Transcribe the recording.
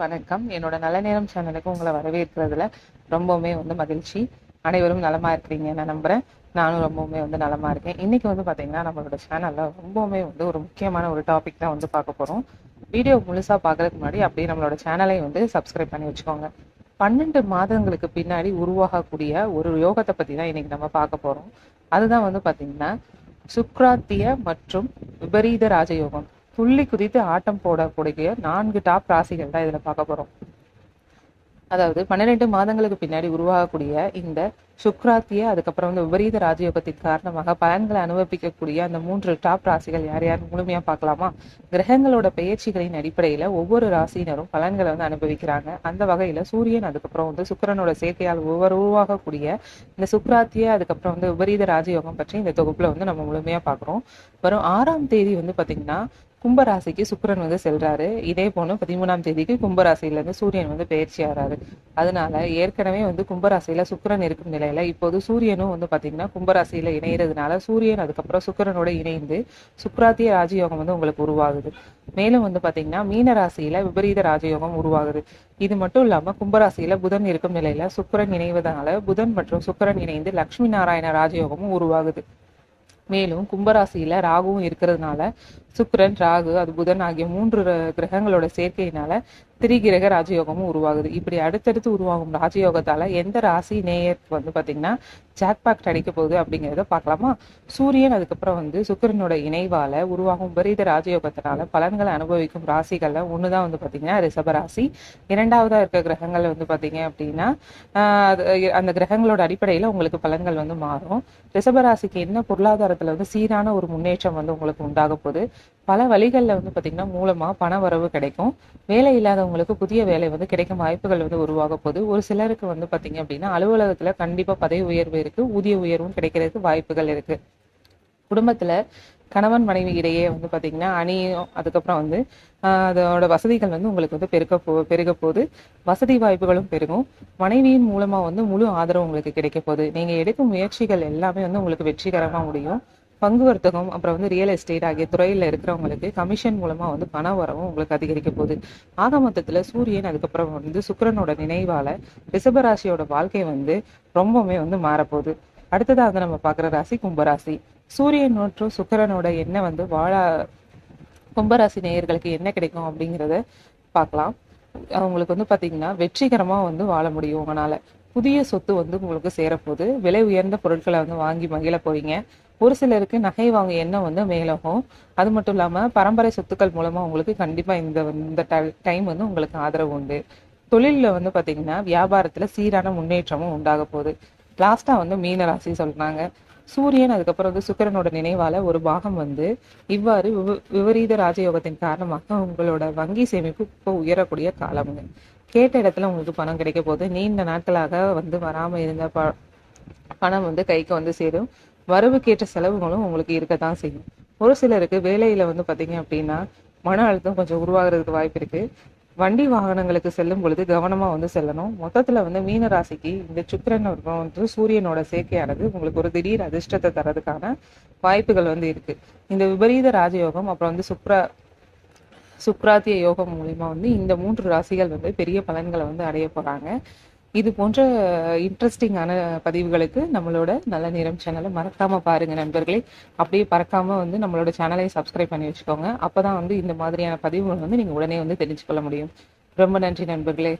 வணக்கம். என்னோட நல்ல நேரம் சேனலுக்கு உங்களை வரவேற்கிறதுல ரொம்பவுமே வந்து மகிழ்ச்சி. அனைவரும் நலமா இருக்கிறீங்க நான் நம்புறேன். நானும் ரொம்பவுமே வந்து நலமா இருக்கேன். இன்னைக்கு வந்து பாத்தீங்கன்னா நம்மளோட சேனல்ல ரொம்பவுமே வந்து ஒரு முக்கியமான ஒரு டாபிக் தான் வந்து பார்க்க போறோம். வீடியோ முழுசா பாக்குறதுக்கு முன்னாடி அப்படியே நம்மளோட சேனலை வந்து சப்ஸ்கிரைப் பண்ணி வச்சுக்கோங்க. பன்னெண்டு மாதங்களுக்கு பின்னாடி உருவாகக்கூடிய ஒரு யோகத்தை பத்தி தான் இன்னைக்கு நம்ம பார்க்க போறோம். அதுதான் வந்து பாத்தீங்கன்னா சுக்ராத்திய மற்றும் விபரீத ராஜயோகம். துள்ளி குதித்து ஆட்டம் போடக்கூடிய நான்கு டாப் ராசிகள் தான் இதுல பார்க்க போறோம். அதாவது பன்னிரெண்டு மாதங்களுக்கு பின்னாடி உருவாகக்கூடிய இந்த சுக்ராத்திய அதுக்கப்புறம் வந்து விபரீத ராஜயோகத்தின் காரணமாக பலன்களை அனுபவிக்கக்கூடிய அந்த மூன்று டாப் ராசிகள் யார் யார் முழுமையா பார்க்கலாமா? கிரகங்களோட பெயர்ச்சிகளின் அடிப்படையில ஒவ்வொரு ராசியினரும் பலன்களை வந்து அனுபவிக்கிறாங்க. அந்த வகையில சூரியன் அதுக்கப்புறம் வந்து சுக்கரனோட சேர்க்கையால் ஒவ்வொரு உருவாகக்கூடிய இந்த சுக்ராத்திய அதுக்கப்புறம் வந்து விபரீத ராஜயோகம் பற்றி இந்த தொகுப்புல வந்து நம்ம முழுமையா பாக்குறோம் வரும் ஆறாம் தேதி வந்து பாத்தீங்கன்னா கும்பராசிக்கு சுக்கரன் வந்து செல்றாரு. இதே போல பதிமூணாம் தேதிக்கு கும்பராசியில இருந்து சூரியன் வந்து பயிற்சி ஆறாரு. அதனால ஏற்கனவே வந்து கும்பராசியில சுக்கிரன் இருக்கும் நிலையில இப்போது சூரியனும் வந்து பாத்தீங்கன்னா கும்பராசியில இணையிறதுனால சூரியன் அதுக்கப்புறம் சுக்கரனோட இணைந்து சுக்ராத்திய ராஜயோகம் வந்து உங்களுக்கு உருவாகுது. மேலும் வந்து பாத்தீங்கன்னா மீன ராசியில விபரீத ராஜயோகம் உருவாகுது. இது மட்டும் இல்லாம கும்பராசியில புதன் இருக்கும் நிலையில சுக்கரன் இணைவதனால புதன் மற்றும் சுக்கிரன் இணைந்து லட்சுமி நாராயண ராஜயோகமும் உருவாகுது. மேலும் கும்பராசியில ராகுவும் இருக்கிறதுனால சுக்கிரன் ராகு அது புதன் ஆகிய மூன்று கிரகங்களோட சேர்க்கையினால திரிகிரக ராஜயோகமும் உருவாகுது. இப்படி அடுத்தடுத்து உருவாகும் ராஜயோகத்தால எந்த ராசி நேயருக்கு வந்து பாத்தீங்கன்னா ஜாக்பாக்ட் அடிக்க போகுது அப்படிங்கிறத பார்க்கலாமா? சூரியன் அதுக்கப்புறம் வந்து சுக்கிரனோட இணைவால உருவாகும் விபரீத ராஜயோகத்தினால பலன்களை அனுபவிக்கும் ராசிகள்ல ஒண்ணுதான் வந்து பாத்தீங்கன்னா ரிஷப ராசி. இரண்டாவதா இருக்க கிரகங்கள் வந்து பாத்தீங்க அப்படின்னா அது- அந்த கிரகங்களோட அடிப்படையில உங்களுக்கு பலன்கள் வந்து மாறும். ரிஷபராசிக்கு என்ன பொருளாதாரத்துல வந்து சீரான ஒரு முன்னேற்றம் வந்து உங்களுக்கு உண்டாக போகுது? பல வழிகள்ல வந்து பாத்தீங்கன்னா மூலமா பண வரவு கிடைக்கும். வேலை இல்லாதவங்களுக்கு புதிய வேலை வந்து கிடைக்கும் வாய்ப்புகள் வந்து உருவாக போகுது. ஒரு சிலருக்கு வந்து பாத்தீங்க அப்படின்னா அலுவலகத்துல கண்டிப்பா பதவி உயர்வு இருக்கு. ஊதிய உயர்வும் கிடைக்கிறதுக்கு வாய்ப்புகள் இருக்கு. குடும்பத்துல கணவன் மனைவி இடையே வந்து பாத்தீங்கன்னா அணியும் அதுக்கப்புறம் வந்து ஆஹ் அதோட வசதிகள் வந்து உங்களுக்கு வந்து பெருக்க போ பெருக போகுது. வசதி வாய்ப்புகளும் பெருகும். மனைவியின் மூலமா வந்து முழு ஆதரவு உங்களுக்கு கிடைக்க போகுது. நீங்க எடுக்கும் முயற்சிகள் எல்லாமே வந்து உங்களுக்கு வெற்றிகரமா முடியும். பங்கு வர்த்தகம் அப்புறம் வந்து ரியல் எஸ்டேட் ஆகிய துறையில இருக்கிறவங்களுக்கு கமிஷன் மூலமா வந்து பண வரவும் உங்களுக்கு அதிகரிக்க போகுது. ஆக மொத்தத்துல சூரியன் அதுக்கப்புறம் வந்து சுக்கிரனோட நினைவால ரிஷபராசியோட வாழ்க்கை வந்து ரொம்பவுமே வந்து மாறப்போகுது. அடுத்ததா வந்து நம்ம பார்க்குற ராசி கும்பராசி. சூரியன் மற்றும் சுக்கிரனோட எண்ணெய் வந்து வாழ கும்பராசி நேயர்களுக்கு என்ன கிடைக்கும் அப்படிங்கிறத பார்க்கலாம். அவங்களுக்கு வந்து பாத்தீங்கன்னா வெற்றிகரமா வந்து வாழ முடியும் உங்களால. புதிய சொத்து வந்து உங்களுக்கு சேரப்போகுது. விலை உயர்ந்த பொருட்களை வந்து வாங்கி மகிழ போறீங்க. ஒரு சிலருக்கு நகை வாங்க எண்ணம் வந்து மேலாகும் அது மட்டும் இல்லாம பரம்பரை சொத்துக்கள் மூலமா உங்களுக்கு கண்டிப்பா இந்த இந்த டைம் வந்து உங்களுக்கு ஆதரவு உண்டு. தொழிலில் வந்து பாத்தீங்கன்னா வியாபாரத்துல சீரான முன்னேற்றமும் உண்டாக போகுது. லாஸ்ட்டாக வந்து மீன ராசி சொல்றாங்க. சூரியன் அதுக்கப்புறம் வந்து சுக்கிரனோட நினைவால ஒரு பாகம் வந்து இவ்வாறு விவ- விபரீத ராஜயோகத்தின் காரணமாக உங்களோட வங்கி சேமிப்பு இப்போ உயரக்கூடிய காலம்ங்க. கேட்ட இடத்துல உங்களுக்கு பணம் கிடைக்க போகுது. நீண்ட நாட்களாக வந்து வராம இருந்த ப பணம் வந்து கைக்கு வந்து சேரும். வரவுக்கேற்ற செலவுகளும் உங்களுக்கு இருக்க தான் செய்யும். ஒரு சிலருக்கு வேலையில வந்து பாத்தீங்க அப்படின்னா மன அழுத்தம் கொஞ்சம் உருவாகிறதுக்கு வாய்ப்பு இருக்கு. வண்டி வாகனங்களுக்கு செல்லும் பொழுது கவனமா வந்து செல்லணும். மொத்தத்துல வந்து மீன ராசிக்கு இந்த சுக்கிரன் வந்து சூரியனோட சேர்க்கையானது உங்களுக்கு ஒரு திடீர் அதிர்ஷ்டத்தை தரதுக்கான வாய்ப்புகள் வந்து இருக்கு. இந்த விபரீத ராஜயோகம் அப்புறம் வந்து சுப்ர சுக்ராத்திய யோகம் மூலியமா வந்து இந்த மூன்று ராசிகள் வந்து பெரிய பலன்களை வந்து அடைய போறாங்க. இது போன்ற இன்ட்ரெஸ்டிங்கான பதிவுகளுக்கு நம்மளோட நல்ல நிறம் சேனலை மறக்காம பாருங்க நண்பர்களே. அப்படியே பறக்காமல் வந்து நம்மளோட சேனலை சப்ஸ்கிரைப் பண்ணி வச்சுக்கோங்க. அப்பதான் வந்து இந்த மாதிரியான பதிவுகள் வந்து நீங்க உடனே வந்து தெரிஞ்சுக்கொள்ள முடியும். ரொம்ப நன்றி நண்பர்களே.